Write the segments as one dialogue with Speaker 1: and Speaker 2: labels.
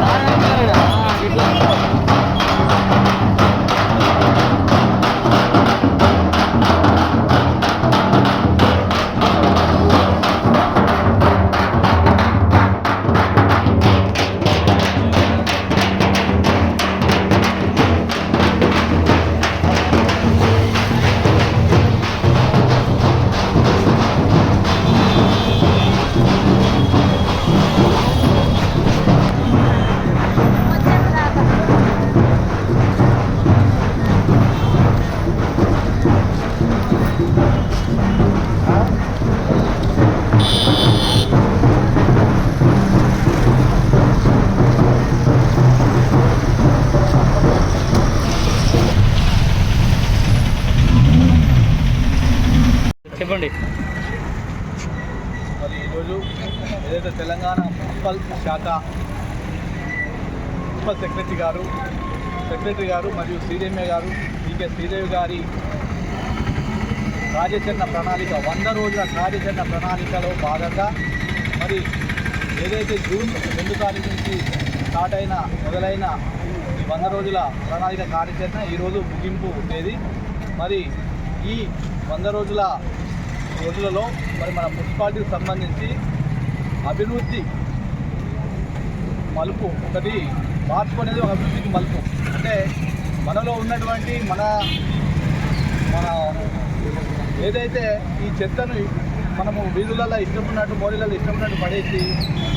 Speaker 1: Bye. చెప్పండి
Speaker 2: మరి ఈరోజు ఏదైతే తెలంగాణ మున్సిపల్ శాఖ మున్సిపల్ సెక్రటరీ గారు సెక్రటరీ గారు మరియు శ్రీదేవి గారు ఈకే శ్రీదేవి గారి కార్యాచరణ ప్రణాళిక వంద రోజుల కార్యాచరణ ప్రణాళికలో భాగంగా మరి ఏదైతే జూన్ రెండు తారీఖు నుంచి స్టార్ట్ అయిన మొదలైన ఈ వంద రోజుల ప్రణాళిక కార్యాచరణ ఈరోజు ముగింపు తేదీ మరి ఈ వంద రోజుల రోజులలో మరి మన మున్సిపాలిటీకి సంబంధించి అభివృద్ధి మలుపు ఒకటి మార్పు అనేది ఒక అభివృద్ధికి మలుపు. అంటే మనలో ఉన్నటువంటి మన మన ఏదైతే ఈ చెత్తను మనము వీధులలో ఇష్టం ఉన్నట్టు మోడీలలో ఇష్టం ఉన్నట్టు పడేసి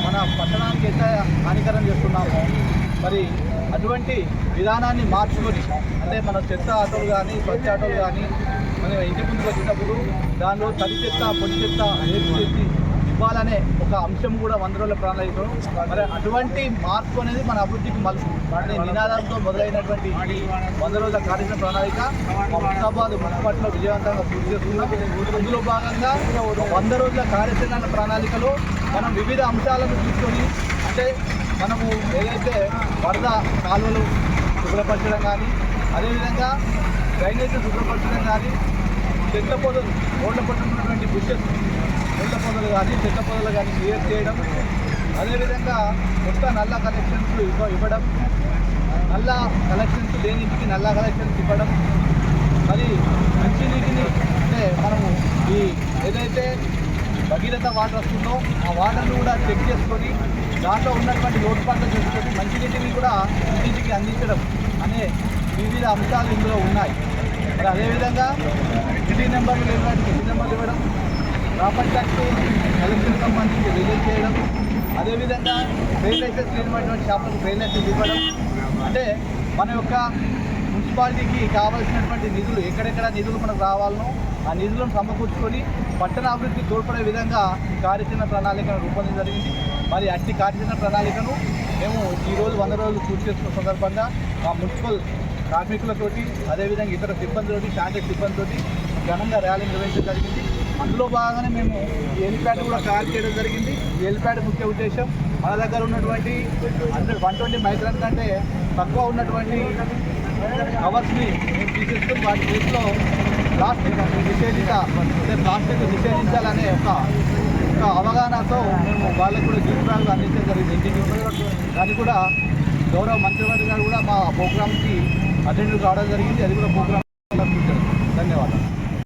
Speaker 2: మన పట్టణానికి ఎంత హానికరం చేస్తున్నామో మరి అటువంటి విధానాన్ని మార్చుకొని అంటే మన చెత్త ఆటోలు కానీ స్వచ్ఛ ఆటోలు కానీ మనం ఇంటి ముందు వచ్చినప్పుడు దానిలో తడి చెత్త పొడి చెత్త వేరు చేసి ఇవ్వాలనే ఒక అంశం కూడా వంద రోజుల ప్రణాళికలో మరి అటువంటి మార్పు అనేది మన అభివృద్ధికి మలుపు. అనే నినాదంతో మొదలైనటువంటి వంద రోజుల కార్యక్రమ ప్రణాళిక హైదరాబాద్ మున్సిపాలిటీలో విజయవంతంగా పూర్తి చేస్తున్నాం ఇందులో భాగంగా వంద రోజుల కార్యాచరణ ప్రణాళికలో మనం వివిధ అంశాలను తీసుకొని అంటే మనము ఏదైతే వరద కాలువలు శుభ్రపరచడం కానీ అదేవిధంగా డ్రైనేజ్ శుభ్రపరచడం కానీ చెట్ల పొదలు రోడ్ల పట్ల ఉన్నటువంటి బుషెస్ చెట్ల పొదలు కానీ చెట్ల పొదలు కానీ క్లియర్ చేయడం. అదేవిధంగా కొత్త నల్ల కలెక్షన్స్ ఇవ్వ ఇవ్వడం. నల్ల కలెక్షన్స్ లేనింటికి నల్ల కలెక్షన్స్ ఇవ్వడం. మరి మంచి నీటిని అంటే మనము ఈ ఏదైతే భగీరథ వాటర్ వస్తుందో ఆ వాటర్ను కూడా చెక్ చేసుకొని దాంట్లో ఉన్నటువంటి లోటుపాట్లు చేసుకొని మంచినీటిని కూడా ఇంటికి అందించడం అనే వివిధ అంశాలు ఇందులో ఉన్నాయి. అదేవిధంగా ఇంటి నెంబర్లు లేనటువంటి ఇంటి నెంబర్లు ఇవ్వడం ప్రాపర్ ట్యాక్స్ ఎలక్షన్ సంబంధించి రిలీజ్ చేయడం అదేవిధంగా ట్రైన్ లైసెన్స్ లేనటువంటి షాపులకు ట్రైన్ లైసెన్స్ ఇవ్వడం. అంటే మన యొక్క మున్సిపాలిటీకి కావాల్సినటువంటి నిధులు ఎక్కడెక్కడ నిధులు మనకు రావాలనో ఆ నిధులను సమకూర్చుకొని పట్టణ అభివృద్ధికి తోడ్పడే విధంగా ఈ కార్యాచరణ ప్రణాళికను రూపొందించడం జరిగింది. మరి అట్టి కార్యాచరణ ప్రణాళికను మేము ఈరోజు వంద రోజులు పూర్తి చేసుకున్న సందర్భంగా మా మున్సిపల్ కార్మికులతోటి అదేవిధంగా ఇతర సిబ్బందితోటి శానిటరీ సిబ్బందితోటి ఘనంగా ర్యాలీ నిర్వహించడం జరిగింది. అందులో భాగంగానే మేము ఈ హెలిప్యాడ్ కూడా తయారు చేయడం జరిగింది. ఈ హెలిప్యాడ్ ముఖ్య ఉద్దేశం మన దగ్గర ఉన్నటువంటి హండ్రెడ్ వన్ ట్వంటీ మైక్రాన్ కంటే తక్కువ ఉన్నటువంటి కవర్స్ని మేము తీసేస్తూ వాటి ప్లేస్లో ప్లాస్టిక్ నిషేధిత అంటే ప్లాస్టిక్ నిషేధించాలనే ఒక ఒక అవగాహనతో మేము వాళ్ళకు కూడా జీవితాలు బ్యాగులు అందించడం జరిగింది. ఇంటికి దాన్ని కూడా గౌరవ మంత్రివర్గ గారు కూడా మా ప్రోగ్రామ్కి అటెండ్ కావడం జరిగింది. అది కూడా ప్రోగ్రామ్ ధన్యవాదాలు.